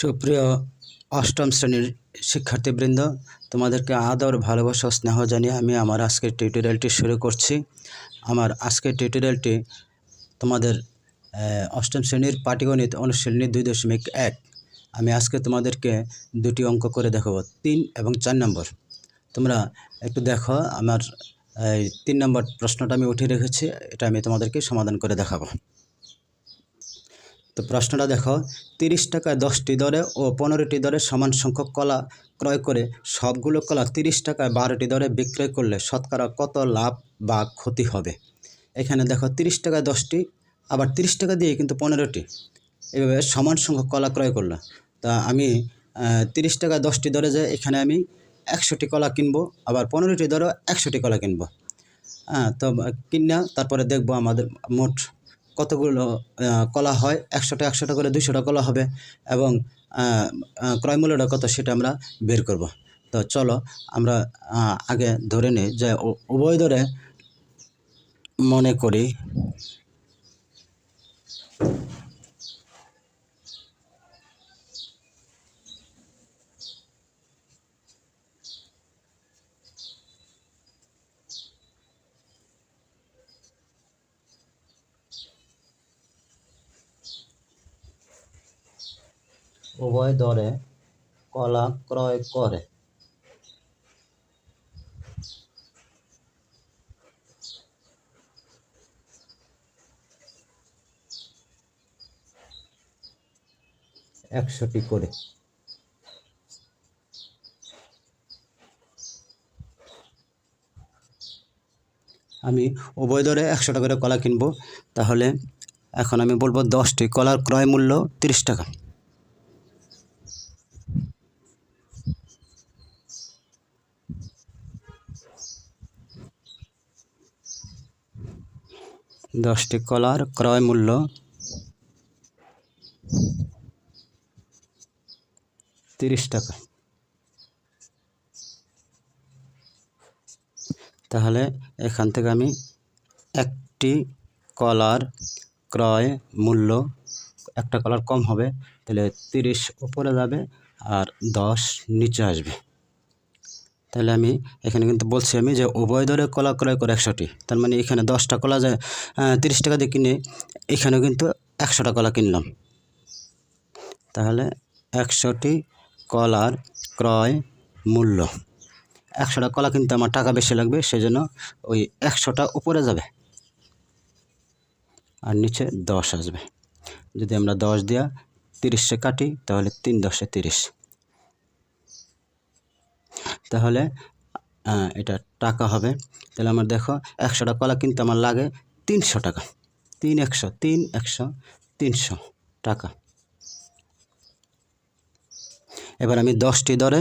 সুপ্রিয় অষ্টম শ্রেণির শিক্ষার্থীবৃন্দ, তোমাদেরকে আদর, ভালোবাসা স্নেহ জানিয়ে আমি আমার আজকের টিউটোরিয়ালটি শুরু করছি। আমার আজকের টিউটোরিয়ালটি তোমাদের অষ্টম শ্রেণির পাটিগণিত অনুশীলনী দুই দশমিক এক। আমি আজকে তোমাদেরকে দুটি অঙ্ক করে দেখাবো, তিন এবং চার নম্বর। তোমরা একটু দেখো, আমার তিন নম্বর প্রশ্নটা আমি উঠিয়ে রেখেছি, এটা আমি তোমাদেরকে সমাধান করে দেখাবো। তো প্রশ্নটা দেখো, তিরিশ টাকায় দশটি দরে ও পনেরোটি দরে সমান সংখ্যক কলা ক্রয় করে সবগুলো কলা তিরিশ টাকায় বারোটি দরে বিক্রয় করলে শতকরা কত লাভ বা ক্ষতি হবে? এখানে দেখো, তিরিশ টাকায় দশটি, আবার তিরিশ টাকা দিয়ে কিন্তু পনেরোটি। এভাবে সমান সংখ্যক কলা ক্রয় করল। তা আমি তিরিশ টাকায় দশটি দরে যে এখানে আমি একশোটি কলা কিনবো, আবার পনেরোটি দরেও একশোটি কলা কিনবো। হ্যাঁ তো কিনা, তারপরে দেখব আমাদের মোট কতগুলো কলা হয়? একশোটা একশোটা করে দুশোটা কলা হবে এবং আহ, আহ, ক্রয় মূল্যটা কত সেটা আমরা বের করব। তো চলো আমরা আগে ধরে নিই যে উভয় ধরে মনে করি। উভয় দরে কলা ক্রয় করে। একশোটি করে। আমি উভয় দরে একশো টাকা করে কলা কিনবো, তাহলে এখন আমি বলব দশটি। কলার ক্রয় মূল্য তিরিশ টাকা। দশটি কলার ক্রয় মূল্য। তিরিশ টাকা। তাহলে এখান থেকে আমি একটি কলার ক্রয় মূল্য, একটা কলার কম হবে, তাহলে তিরিশ উপরে যাবে আর দশ নিচে আসবে। তাহলে আমি এখানে কিন্তু বলছি আমি যে উভয় দরে কলা ক্রয় করে একশোটি। তার মানে এখানে দশটা কলা যে তিরিশ টাকা দিয়ে কিনে এখানেও কিন্তু একশোটা কলা কিনলাম। তাহলে একশোটি কলার ক্রয় মূল্য। একশোটা কলা কিনতে আমার টাকা বেশি লাগবে, সেজন্য ওই একশোটা উপরে যাবে আর নিচে দশ আসবে। যদি আমরা দশ দিয়া তিরিশে কাটি, তাহলে তিন দশে তিরিশ। তাহলে এটা টাকা হবে। তাহলে আমার দেখো একশোটা কলা কিনতে আমার লাগে তিনশো টাকা। তিন একশো তিন একশো, তিনশো টাকা। এবার আমি দশটি দরে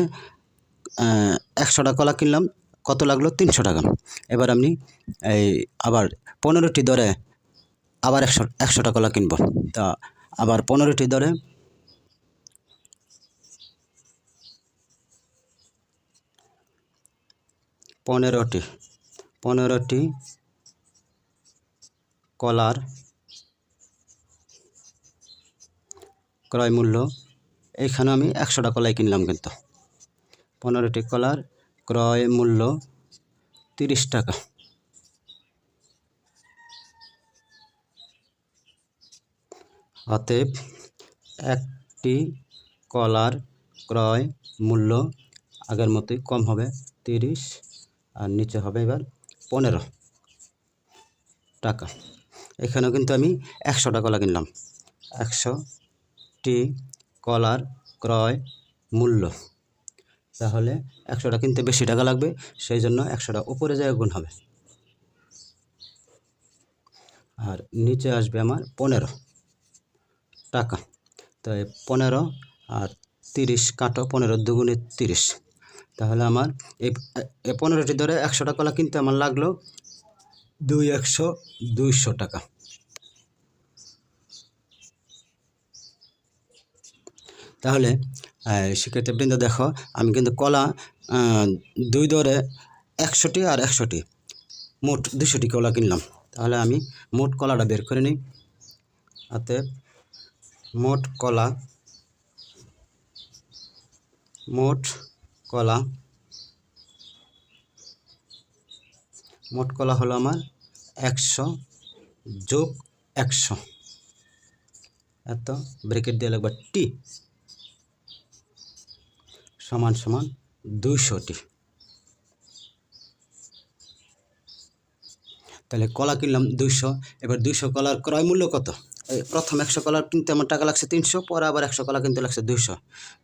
একশোটা কলা কিনলাম, কত লাগল? তিনশো টাকা। এবার আমি এই আবার পনেরোটি দরে আবার একশো একশোটা কলা কিনবো। তা আবার পনেরোটি দরে পনেরোটি। পনেরোটি কলার ক্রয় মূল্য এইখানে আমি একশোটা কলাই কিনলাম কিন্তু। পনেরোটি কলার ক্রয় মূল্য তিরিশ টাকা। অতএব একটি কলার ক্রয় মূল্য আগের মতোই কম হবে তিরিশ আর নিচে হবে এবার পনেরো টাকা। এখানেও কিন্তু আমি একশোটা কলা কিনলাম একশোটি কলার ক্রয় মূল্য। তাহলে একশোটা কিনতে বেশি টাকা লাগবে, সেই জন্য একশোটা উপরে যায় গুণ হবে। আর নিচে আসবে আমার পনেরো টাকা। তো পনেরো আর তিরিশ কাটো পনেরো দুগুণে তিরিশ। তাহলে আমার পনেরোটি ধরে একশোটা কলা কিনতে আমার লাগল দুই একশো দুইশো টাকা। তাহলে শিক্ষার্থীবৃন্দ দেখো, আমি কিন্তু কলা দুই দরে একশোটি আর একশোটি, মোট দুশোটি কলা কিনলাম। তাহলে আমি মোট কলাটা বের করে নিই। অতএব, মোট কলা, মোট কলা। মোট কলা হলো আমার একশো যোগ একশো। এত ব্রেকেট দিয়ে লাগবে টি সমান সমান দুইশোটি। তাহলে কলা কিনলাম দুইশো, এবার দুইশো কলার ক্রয় মূল্য কত? প্রথম একশো কলার কিনতে আমার টাকা লাগছে তিনশো, পরে আবার একশো কলা কিনতে লাগছে দুইশো।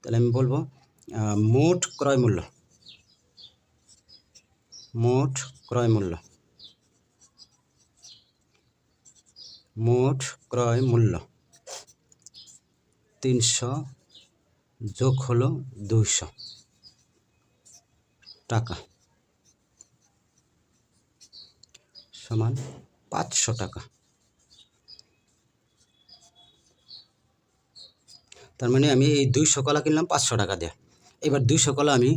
তাহলে আমি বলব মোট ক্রয় মূল্য। মোট ক্রয় মূল্য। মোট ক্রয় মূল্য। তিনশো যোগ হলো দুইশো টাকা। সমান পাঁচশো টাকা। তার মানে আমি এই দুইশো কলা কিনলাম পাঁচশো টাকা দিয়ে। এবার দুইশো কলা আমি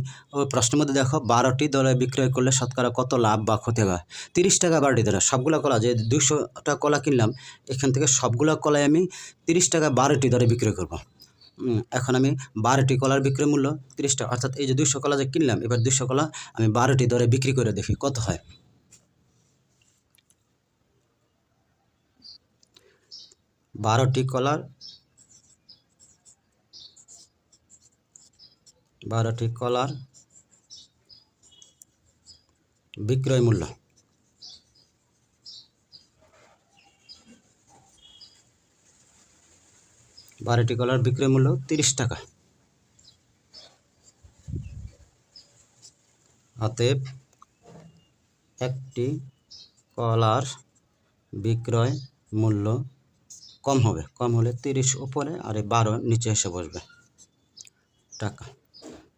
প্রশ্নের মধ্যে দেখো, বারোটি দলে বিক্রয় করলে শতকরা কত লাভ বা ক্ষতি হবে তিরিশ টাকা বারোটি দলে সবগুলো কলা যে দুইশোটা কলা কিনলাম, এখান থেকে সবগুলো কলাই আমি তিরিশ টাকা বারোটি দরে বিক্রয় করব। এখন আমি বারোটি কলার বিক্রয় মূল্য তিরিশ টাকা, অর্থাৎ এই যে দুইশো কলা যে কিনলাম, এবার দুইশো কলা আমি বারোটি দরে বিক্রি করে দেখি কত হয়। বারোটি কলার বারোটি কলার। বিক্রয় মূল্য। বারোটি কলার বিক্রয় মূল্য তিরিশ টাকা। অতএব একটি কলার বিক্রয় মূল্য কম হবে। কম হলে তিরিশ উপরে আর বারো নিচে এসে বসবে। টাকা।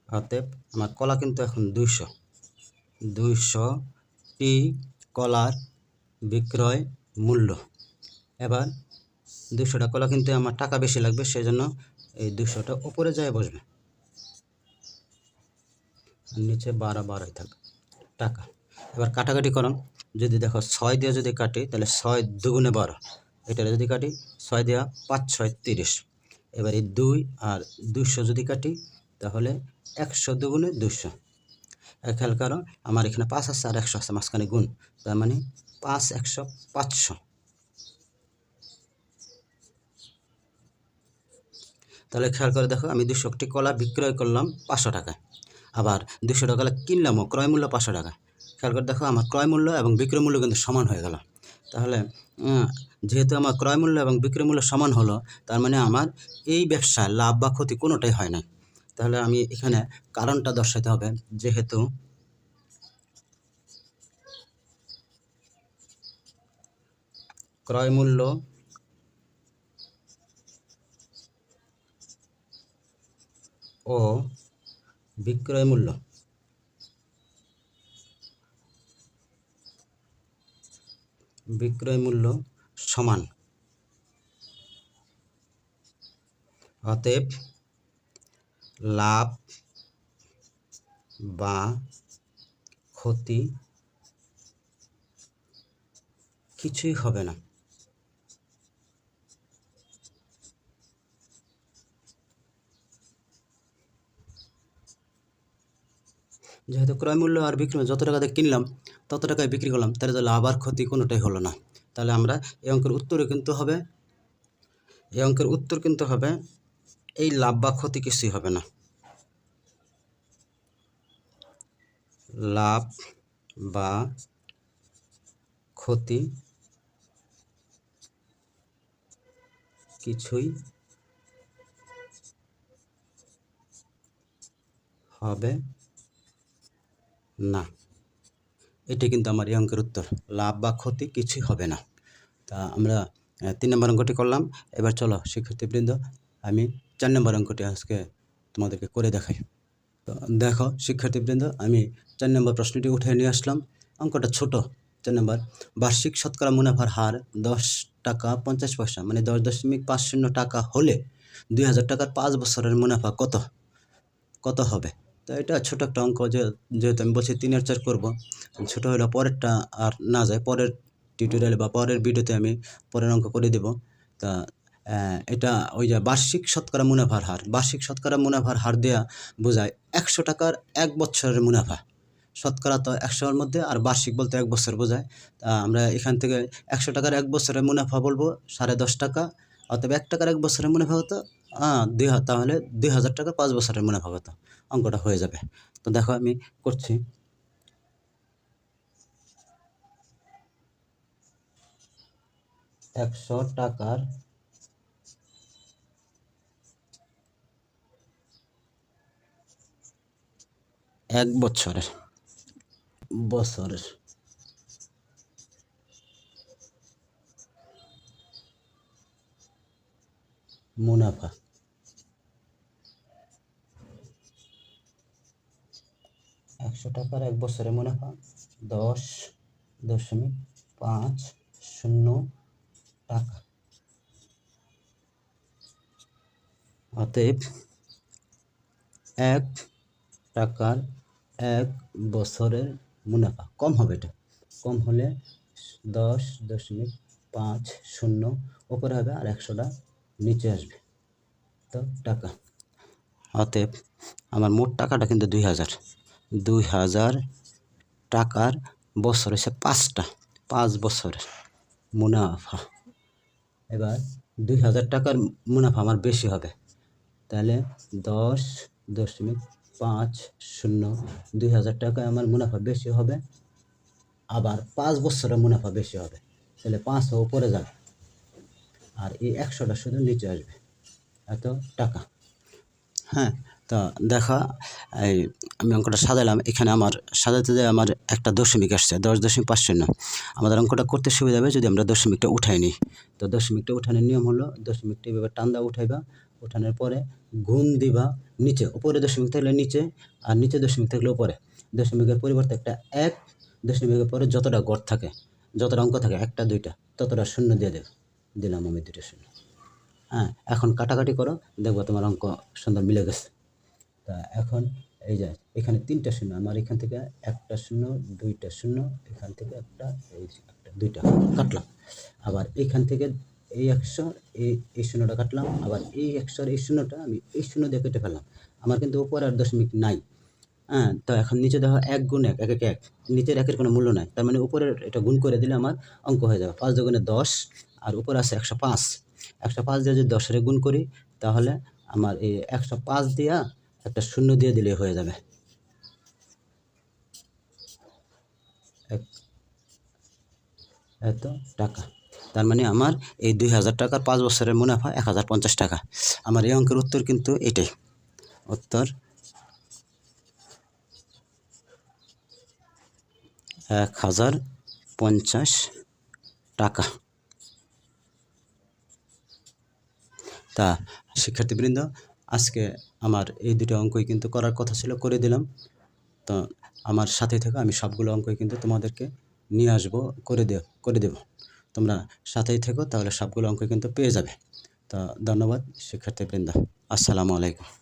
অতএব আমার কলা কিন্তু এখন দুইশো। দুইশোটি কলার বিক্রয় মূল্য। এবার দুশোটা কলা কিন্তু আমার টাকা বেশি লাগবে, সেজন্য এই দুশোটা উপরে যায় বসবে। নিচে বারো, বারোই থাকবে টাকা। এবার কাটাকাটি করুন। যদি দেখো ছয় দিয়ে যদি কাটি, তাহলে ছয় দুগুণে বারো। এটা যদি কাটি, ছয় দেওয়া পাঁচ, ছয় তিরিশ। এবার এই দুই আর দুশো যদি কাটি তাহলে একশো দুগুণে দুশো খেয়াল করো, আমার এখানে পাঁচ আছে আর একশো আছে, মাঝখানে গুণ। তার মানে পাঁচ, একশো, পাঁচশো। তাহলে খেয়াল করে দেখো, আমি দুশোটি কলা বিক্রয় করলাম পাঁচশো টাকায়। আবার দুশো টাকা কিনলামও ক্রয় মূল্য পাঁচশো টাকা। খেয়াল করে দেখো, আমার ক্রয় মূল্য এবং বিক্রয় মূল্য কিন্তু সমান হয়ে গেল। তাহলে যেহেতু আমার ক্রয় মূল্য এবং বিক্রয় মূল্য সমান হলো, তার মানে আমার এই ব্যবসায় লাভ বা ক্ষতি কোনোটাই হয় নাই। তাহলে আমি এখানে কারণটা দর্শাতে হবে। যেহেতু ক্রয় মূল্য ও বিক্রয় মূল্য। বিক্রয় মূল্য সমান। অতএব লাভ বা ক্ষতি কিছুই হবে না। যেহেতু ক্রয় মূল্য আর বিক্রি যত টাকা দিয়ে কিনলাম, তত টাকায় বিক্রি করলাম, তাহলে তো লাভ আর ক্ষতি কোনোটাই হলো না। তাহলে আমরা এই অঙ্কের উত্তরে কিন্তু হবে, এই অঙ্কের উত্তর কিন্তু হবে এই লাভ বা ক্ষতি কিছুই হবে না। লাভ বা ক্ষতি কিছুই হবে না। এটা কিন্তু আমার এই অঙ্কের উত্তর। লাভ বা ক্ষতি কিছুই হবে না। তা আমরা তিন নম্বর অঙ্কটি করলাম। এবার চলো শিক্ষার্থীবৃন্দ, আমি চার নম্বর অঙ্কটি আজকে তোমাদেরকে করে দেখাই। তো দেখো, শিক্ষার্থীবৃন্দ, আমি চার নম্বর প্রশ্নটি উঠে নিয়ে আসলাম। অঙ্কটা ছোট, চার নম্বর, বার্ষিক শতকরা মুনাফার হার দশ টাকা পঞ্চাশ পয়সা মানে দশ দশমিক পাঁচ শূন্য টাকা হলে দুই হাজার টাকার পাঁচ বছরের মুনাফা কত? কত হবে? তো এটা ছোট একটা অঙ্ক, যে যেহেতু আমি বলছি তিনের চার করব, ছোটো হলে পরেরটা আর না যায়। পরের টিউটোরিয়ালে বা পরের ভিডিওতে আমি পরের অঙ্ক করে দেব। তা এটা ওই যে বার্ষিক শতকরা মুনাফার হার। বার্ষিক শতকরা মুনাফার হার দেওয়া বোঝায় একশো টাকার এক বছরের মুনাফা। শতকরা তো একশোর মধ্যে আর বার্ষিক বলতে এক বছর বোঝায়। তা আমরা এখান থেকে একশো টাকার এক বছরের মুনাফা বলব, সাড়ে দশ টাকা। অথবা এক টাকার এক বছরের মুনাফা হতো হ্যাঁ দুই তাহলে দুই হাজার টাকা পাঁচ বছরের মুনাফা হতো। অঙ্কটা হয়ে যাবে। তো দেখো আমি করছি। একশো টাকার এক বছরের। বছরের। মুনাফা। একশো টাকার এক বছরের মুনাফা, দশ দশমিক পাঁচ শূন্য টাকা। অতএব এক টাকার এক বছরের মুনাফা। কম হবে এটা। কম হলে দশ দশমিক পাঁচ শূন্য, ওপরে হবে আর একশোটা নিচে আসবে। তো টাকা। অতএব আমার মোট টাকাটা কিন্তু দুই হাজার। দুই হাজার টাকার বছর হচ্ছে পাঁচটা। পাঁচ বছরের মুনাফা। এবার দুই হাজার টাকার মুনাফা আমার বেশি হবে। তাহলে দশ দশমিক পাঁচ, শূন্য, দুই হাজার টাকায় আমার মুনাফা বেশি হবে। আবার পাঁচ বছরের মুনাফা বেশি হবে। তাহলে পাঁচ উপরে যাবে। আর এই একশোটা শুধু নিচে আসবে। এত টাকা। হ্যাঁ তো দেখা, এই আমি অঙ্কটা সাজালাম। এখানে আমার, সাজাতে যায় আমার একটা দশমিক আসছে, দশ দশমিক পাঁচ শূন্য। আমাদের অঙ্কটা করতে সুবিধা হবে যদি আমরা দশমিকটা উঠাই নিই। তো দশমিকটা উঠানোর নিয়ম হলো দশমিকটা এভাবে টান্দা উঠাইবা। উঠানোর পরে গুণ দিবা নিচে, উপরে দশমিক থাকলে নিচে আর নিচে দশমিক থাকলে উপরে। দশমিকের পরিবর্তে একটা এক, দশমিকের পরে যতটা গড় থাকে, যতটা অঙ্ক থাকে, একটা, দুইটা, ততটা শূন্য দিয়ে দেবে। দিলাম আমি দুইটা শূন্য। হ্যাঁ এখন কাটাকাটি করো, দেখব তোমার অঙ্ক সুন্দর মিলে গেছে। তা এখন এই যে, এখানে তিনটা শূন্য, আমার এখান থেকে একটা শূন্য, দুইটা শূন্য, এখান থেকে একটা, এই একটা, দুইটা, কাটলাম। আবার এখান থেকে এই একশো এই এই শূন্যটা কাটলাম, আবার এই একশোর এই শূন্যটা আমি এই শূন্য দিয়ে কেটে ফেললাম। আমার কিন্তু উপরে আর দশমিক নাই। হ্যাঁ তো এখন নিচে দেখো এক গুণ এক এক এক এক। নিচের একের কোনো মূল্য নাই। তার মানে উপরের এটা গুণ করে দিলে আমার অঙ্ক হয়ে যাবে। পাঁচ দুগুণে দশ, আর উপরে আছে একশো পাঁচ। একশো পাঁচ দিয়ে যদি দশের গুণ করি, তাহলে আমার এই একশো পাঁচ দিয়া একটা শূন্য দিয়ে দিলে হয়ে যাবে। এত টাকা। তার মানে আমার এই দুই হাজার টাকার পাঁচ বছরের মুনাফা এক হাজার পঞ্চাশ টাকা। আমার এই অঙ্কের উত্তর কিন্তু এটাই। উত্তর এক হাজার পঞ্চাশ টাকা। তা, শিক্ষার্থীবৃন্দ, আজকে আমার এই দুটো অঙ্কই কিন্তু করার কথা ছিল, করে দিলাম। তো আমার সাথে থেকে, আমি সবগুলো অঙ্কই কিন্তু তোমাদেরকে নিয়ে আসব, করে দেব করে দেব। তোমরা সাথেই থেকো তাহলে সবগুলো অঙ্ক কিন্তু পেয়ে যাবে। তো ধন্যবাদ শিক্ষার্থীবৃন্দ। আসসালামু আলাইকুম।